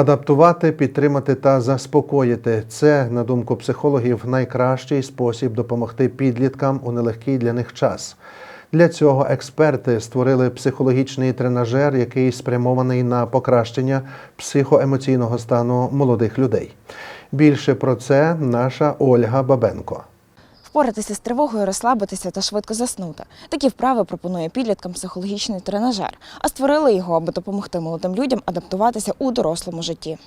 Адаптувати, підтримати та заспокоїти це, на думку психологів, найкращий спосіб допомогти підліткам у нелегкий для них час. Для цього експерти створили психологічний тренажер, який спрямований на покращення психоемоційного стану молодих людей. Більше про це наша Ольга Бабенко. Впоратися з тривогою, розслабитися та швидко заснути. Такі вправи пропонує підліткам психологічний тренажер, а створили його, аби допомогти молодим людям адаптуватися у дорослому житті.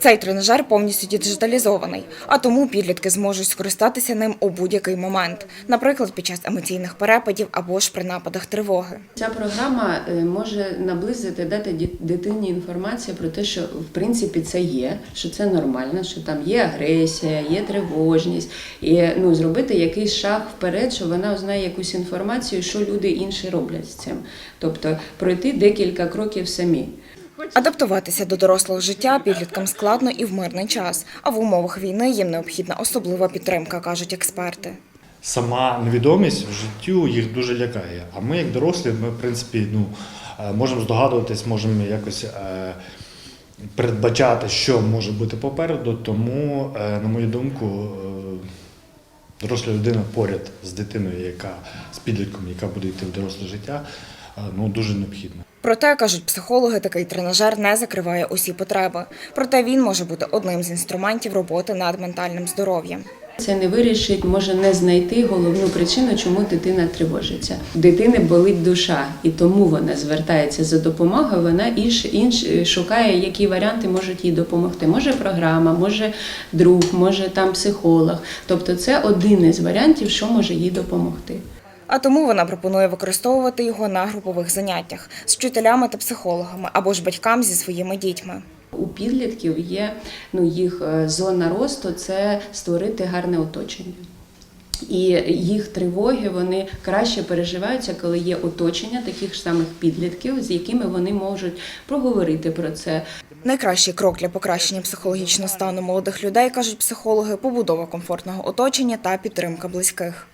Цей тренажер повністю діджиталізований, а тому підлітки зможуть скористатися ним у будь-який момент, наприклад, під час емоційних перепадів або ж при нападах тривоги. Ця програма е, може наблизити, дати дитині інформацію про те, що в принципі це є, що це нормально, що там є агресія, є тривожність, і ну зробити якийсь шаг вперед, що вона узнає якусь інформацію, що люди інші роблять з цим. Тобто пройти декілька кроків самі. Адаптуватися до дорослого життя підліткам складно і в мирний час, а в умовах війни їм необхідна особлива підтримка, кажуть експерти. сама невідомість в життю їх дуже лякає. А ми, як дорослі, ми, в принципі, ну, е, можемо здогадуватись, можемо якось е, передбачати, що може бути попереду. Тому, е, на мою думку, доросла людина поряд з дитиною, яка з підлітком, яка буде йти в доросле життя, ну, дуже необхідно. Проте, кажуть психологи, такий тренажер не закриває усі потреби. Проте він може бути одним з інструментів роботи над ментальним здоров'ям. Це не вирішить, може не знайти головну причину, чому дитина тривожиться. У дитини болить душа, і тому вона звертається за допомогою. Вона інш, інш шукає, які варіанти можуть їй допомогти. Може програма, може друг, може там психолог. Тобто, це один із варіантів, що може їй допомогти. А тому вона пропонує використовувати його на групових заняттях з вчителями та психологами або ж батькам зі своїми дітьми. У підлітків є ну, їх е, зона росту це створити гарне оточення. І їх тривоги вони краще переживаються, коли є оточення таких ж самих підлітків, з якими вони можуть проговорити про це, Найкращий крок для покращення психологічного стану молодих людей, кажуть психологи, побудова комфортного оточення та підтримка близьких.